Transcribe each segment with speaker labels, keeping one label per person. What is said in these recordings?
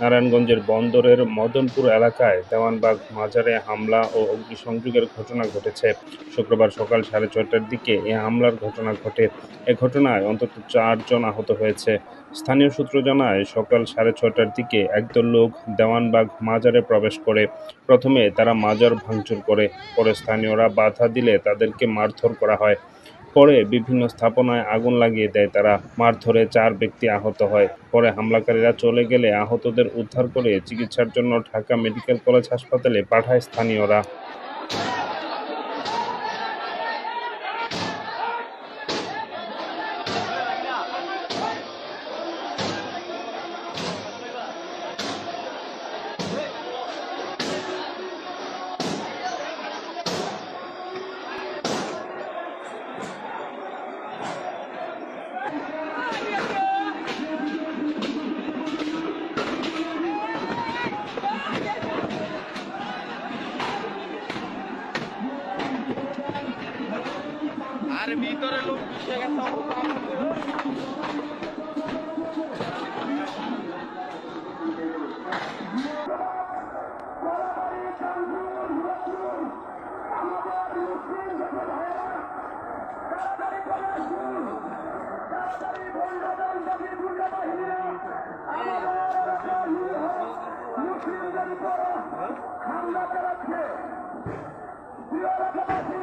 Speaker 1: নারায়ণগঞ্জের বন্দরের মদনপুর এলাকায় দেওয়ানবাগ মাজারে হামলা ও অগ্নিসংযোগের ঘটনা ঘটেছে। শুক্রবার সকাল সাড়ে ছয়টার দিকে এ হামলার ঘটনা ঘটে। এ ঘটনায় অন্তত চারজন আহত হয়েছে। স্থানীয় সূত্র জানায়, সকাল সাড়ে ছটার দিকে একদল লোক দেওয়ানবাগ মাজারে প্রবেশ করে। প্রথমে তারা মাজার ভাঙচুর করে, পরে স্থানীয়রা বাধা দিলে তাদেরকে মারধর করা হয়। পরে বিভিন্ন স্থাপনায় আগুন লাগিয়ে দেয় তারা। মারধরে চার ব্যক্তি আহত হয়। পরে হামলাকারীরা চলে গেলে আহতদের উদ্ধার করে চিকিৎসার জন্য ঢাকা মেডিকেল কলেজ হাসপাতালে পাঠায় স্থানীয়রা।
Speaker 2: আর ভিতরে লোক বসে গেছে।
Speaker 3: হামলা চালাচ্ছে প্রিয় এলাকাবাসী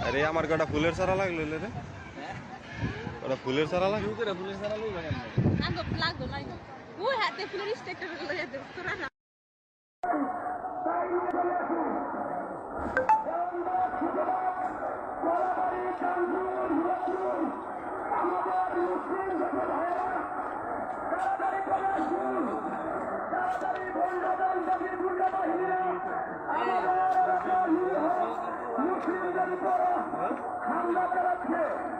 Speaker 2: আরে আমার কটা ফুলের সারা লাগল রে? ওটা ফুলের সারা লাগল?
Speaker 4: আঙ্গ লাগতো নাই ওই হাতে ফুলের স্টেকটা লইয়া দে তোরা না
Speaker 3: মুসলিমদের উপর হামলা চালাচ্ছে